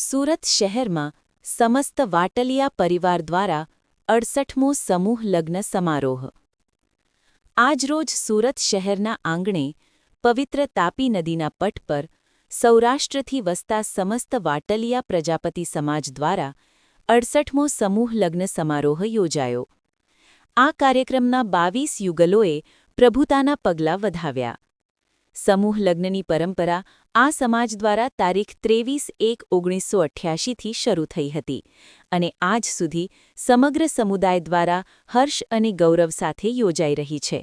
સુરત શહેરમાં સમસ્ત વાટલિયા પરિવાર દ્વારા અડસઠમો સમૂહ લગ્ન સમારોહ. આજરોજ સુરત શહેરના આંગણે પવિત્ર તાપી નદીના પટ પર સૌરાષ્ટ્રથી વસતા સમસ્ત વાટલિયા પ્રજાપતિ સમાજ દ્વારા અડસઠમો સમૂહ લગ્ન સમારોહ યોજાયો. આ કાર્યક્રમના બાવીસ યુગલોએ પ્રભુતાના પગલાં વધાવ્યા. સમૂહ લગ્નની પરંપરા આ સમાજ દ્વારા તારીખ ત્રેવીસ એક ઓગણીસો અઠ્યાસીથી શરૂ થઈ હતી અને આજ સુધી સમગ્ર સમુદાય દ્વારા હર્ષ અને ગૌરવ સાથે યોજાઈ રહી છે.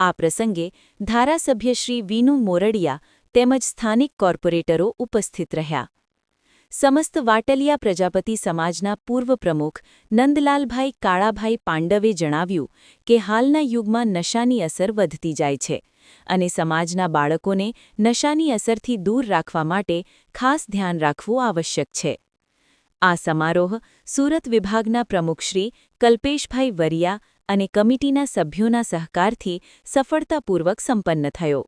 આ પ્રસંગે ધારાસભ્ય શ્રી વિનુ મોરડિયા તેમજ સ્થાનિક કોર્પોરેટરો ઉપસ્થિત રહ્યા. સમસ્ત વાટલિયા પ્રજાપતિ સમાજના પૂર્વ પ્રમુખ નંદલાલભાઈ કાળાભાઈ પાંડવે જણાવ્યું કે હાલના યુગમાં નશાની અસર વધતી જાય છે અને સમાજના બાળકોને નશાની અસરથી દૂર રાખવા માટે ખાસ ધ્યાન રાખવું આવશ્યક છે. આ સમારોહ સુરત વિભાગના પ્રમુખશ્રી કલ્પેશભાઈ વરિયા અને કમિટીના સભ્યોના સહકારથી સફળતાપૂર્વક સંપન્ન થયો.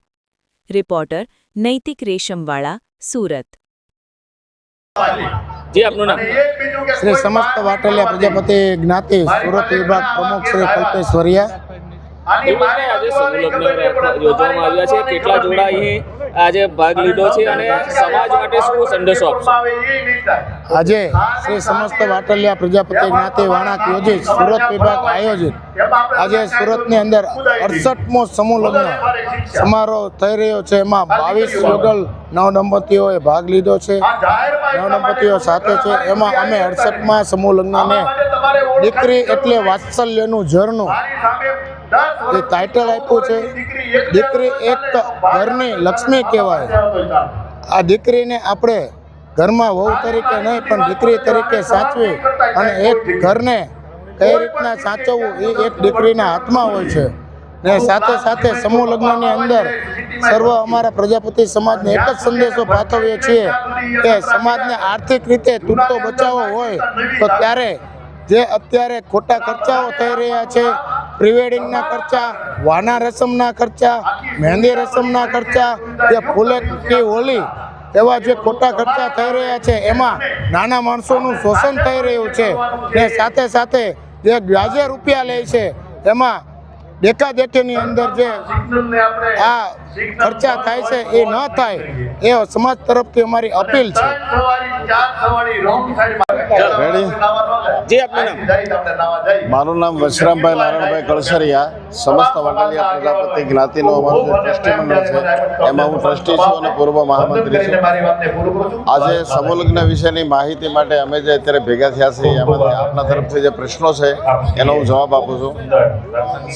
રિપોર્ટર નૈતિક રેશમવાળા, સુરત. જી આપનું નામ? શ્રી સમસ્ત વાટલિયા પ્રજાપતિ જ્ઞાતિ સુરત વિભાગ પ્રમુખ શ્રી કલ્પેશ વરિયા. દિવસને આજે સમૂહ લગ્ન યોજવામાં આવ્યા છે કેટલા જોડા અહીં આજે ભાગ લીધો છે અને સમાજ માટે શું સંદેશો આપશો? આજે શ્રી સમસ્ત વાટલિયા પ્રજાપતિ જ્ઞાતિ વાણાક યોજિત સુરત વિભાગ આયોજિત. આજે સુરતની અંદર અડસઠમો સમૂહ લગ્ન. સમારોહ થઈ રહ્યો છે. એમાં બાવીસ યુગલ નવદંપતીઓએ ભાગ લીધો છે. નવદંપતીઓ સાથે છે. એમાં અમે અડસઠમાં સમૂહ લગ્નને દીકરી એટલે વાત્સલ્યનું ઝરણું. એ ટાઇટલ આપ્યું છે. દીકરી એક ઘરની લક્ષ્મી કહેવાય. આ દીકરીને આપણે ઘરમાં વહુ તરીકે નહીં પણ દીકરી તરીકે સાચવી અને એક ઘરને કઈ રીતના સાચવવું એ એક દીકરીના હાથમાં હોય છે. ને સાથે સાથે સમૂહ લગ્નની અંદર સર્વ અમારા પ્રજાપતિ સમાજને એક જ સંદેશો પાઠવીએ છીએ કે સમાજને આર્થિક રીતે તૂટતો બચાવો હોય તો ત્યારે જે અત્યારે ખોટા ખર્ચાઓ થઈ રહ્યા છે, પ્રિવેડિંગના ખર્ચા, વાના રસમના ખર્ચા, મહેંદી રસમના ખર્ચા જે ફૂલે કે હોલી, એવા જે ખોટા ખર્ચા થઈ રહ્યા છે, એમાં નાના માણસોનું શોષણ થઈ રહ્યું છે ને સાથે સાથે જે વ્યાજે રૂપિયા લે છે, એમાં દેખાદેખીની અંદર જે આ ખર્ચા થાય છે એ ન થાય એ સમાજ તરફથી અમારી અપીલ છે. જે મારું નામ વશરામભાઈ નારાયણભાઈ કળસરિયા સમસ્ત વાટલિયા પ્રજાપતિ જ્ઞાતિનો અમારું ટ્રસ્ટી મંડળ છે એમાં હું ટ્રસ્ટી છું અને પૂર્વ મહામંત્રી છું. આજે સમુલગ્ન વિશેની માહિતી માટે અમે જે અત્યારે ભેગા થયા છીએ એમાંથી આપના તરફથી જે પ્રશ્નો છે એનો હું જવાબ આપું છું.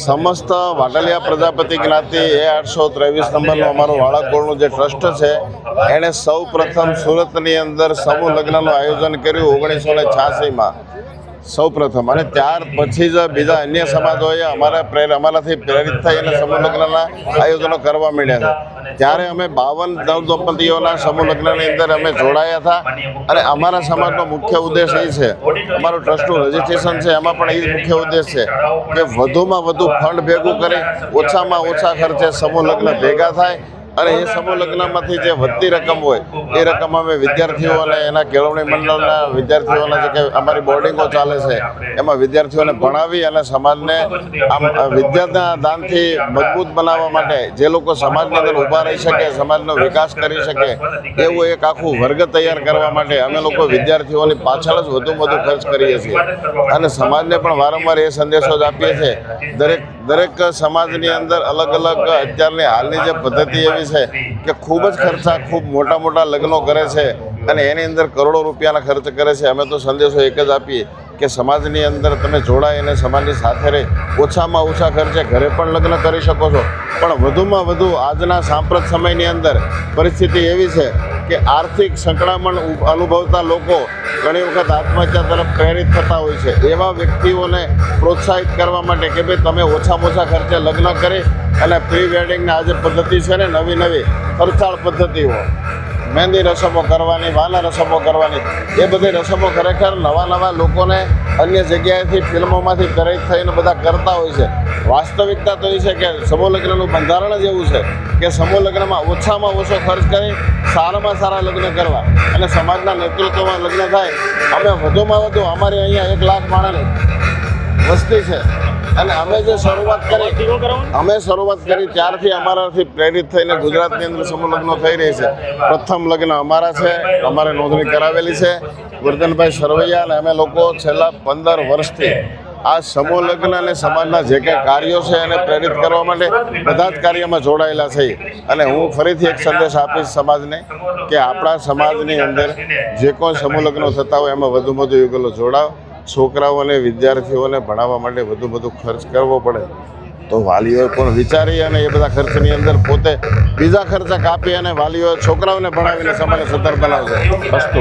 સમસ્ત વાટલિયા પ્રજાપતિ જ્ઞાતિ એ આઠસો ત્રેવીસ નંબરનું અમારું વાળાકોળનું જે ટ્રસ્ટ છે એણે સૌ પ્રથમ સુરતની અંદર સમૂહ લગ્નનું આયોજન કર્યું ઓગણીસો ને છ્યાસીમાં. સૌ પ્રથમ અને ત્યાર પછી જ બીજા અન્ય સમાજોએ અમારા પ્રેર, અમારાથી પ્રેરિત થઈ અને સમૂહ લગ્નના આયોજનો કરવા માંડ્યા છે. ત્યારે અમે બાવન નવદંપતીઓના સમૂહ લગ્નની અંદર અમે જોડાયા હતા અને અમારા સમાજનો મુખ્ય ઉદ્દેશ એ છે, અમારું ટ્રસ્ટનું રજિસ્ટ્રેશન છે, એમાં પણ એ મુખ્ય ઉદ્દેશ છે કે વધુમાં વધુ ફંડ ભેગું કરી ઓછામાં ઓછા ખર્ચે સમૂહ લગ્ન ભેગા થાય અને એ સમૂહ લગ્નમાંથી જે વધતી રકમ હોય, એ રકમ અમે વિદ્યાર્થીઓ અને એના કેળવણી મંડળના વિદ્યાર્થીઓના જે કે અમારી બોર્ડિંગો ચાલે છે, એમાં વિદ્યાર્થીઓને ભણાવી અને સમાજને આમ વિદ્યાના દાનથી મજબૂત બનાવવા માટે જે લોકો સમાજની અંદર ઊભા રહી શકે, સમાજનો વિકાસ કરી શકે, એવું એક આખું વર્ગ તૈયાર કરવા માટે અમે લોકો વિદ્યાર્થીઓની પાછળ જ વધુ વધુ ખર્ચ કરીએ છીએ. અને સમાજને પણ વારંવાર એ સંદેશો જ આપીએ છીએ, દરેક દરેક સમાજની અંદર અલગ અલગ અત્યારની હાલની જે પદ્ધતિ એવી છે કે ખૂબ જ ખર્ચા ખૂબ મોટા મોટા લગ્નો કરે છે અને એની અંદર કરોડો રૂપિયાના ખર્ચ કરે છે. અમે તો સંદેશો એક જ આપીએ કે સમાજની અંદર તમે જોડાય અને સમાજની સાથે રહી. ઓછામાં ઓછા ખર્ચે ઘરે પણ લગ્ન કરી શકો છો. પણ વધુમાં વધુ આજના સાંપ્રત સમયની અંદર પરિસ્થિતિ એવી છે કે આર્થિક સંકળામણ અનુભવતા લોકો ઘણી વખત આત્મહત્યા તરફ પ્રેરિત થતા હોય છે. એવા વ્યક્તિઓને પ્રોત્સાહિત કરવા માટે કે ભાઈ તમે ઓછામાં ઓછા ખર્ચે લગ્ન કરી અને પ્રી આ આજે પદ્ધતિ છે ને, નવી નવી ખર્ચાળ પદ્ધતિઓ. મહેંદી રસમો કરવાની, વાલા રસમો કરવાની, એ બધી રસમો ખરેખર નવા નવા લોકોને અન્ય જગ્યાએથી ફિલ્મોમાંથી પ્રેરિત થઈને બધા કરતા હોય છે. વાસ્તવિકતા તો એ છે કે સમૂહ લગ્નનું બંધારણ જ એવું છે કે સમૂહ લગ્નમાં ઓછામાં ઓછો ખર્ચ કરી સારામાં સારા લગ્ન કરવા અને સમાજના નેતૃત્વમાં લગ્ન થાય. અમે વધુમાં વધુ અમારી અહીંયા એક લાખ માણસની વસ્તી છે. અને અમે જે શરૂઆત કરી અમે શરૂઆત કરી ત્યારથી અમારાથી પ્રેરિત થઈને ગુજરાતની અંદર સમૂહ લગ્નો થઈ રહી છે. પ્રથમ લગ્ન અમારા છે અમારે નોંધણી કરાવેલી છે. વર્ધનભાઈ સરવૈયા અને અમે લોકો છેલ્લા પંદર વર્ષથી આ સમૂહ લગ્ન અને સમાજના જે કંઈ કાર્યો છે એને પ્રેરિત કરવા માટે બધા જ કાર્યમાં જોડાયેલા છે. અને હું ફરીથી એક સંદેશ આપીશ સમાજને કે આપણા સમાજની અંદર જે કોઈ સમૂહ લગ્નો થતા હોય એમાં વધુ વધુ યુગલો જોડાવ છોકરાઓને, વિદ્યાર્થીઓને ભણાવવા માટે વધુ બધું ખર્ચ કરવો પડે તો વાલીઓએ પણ વિચારી અને એ બધા ખર્ચની અંદર પોતે બીજા ખર્ચા કાપી અને વાલીઓએ છોકરાઓને ભણાવીને સમાજને સદ્ધર બનાવશે. વસ્તુ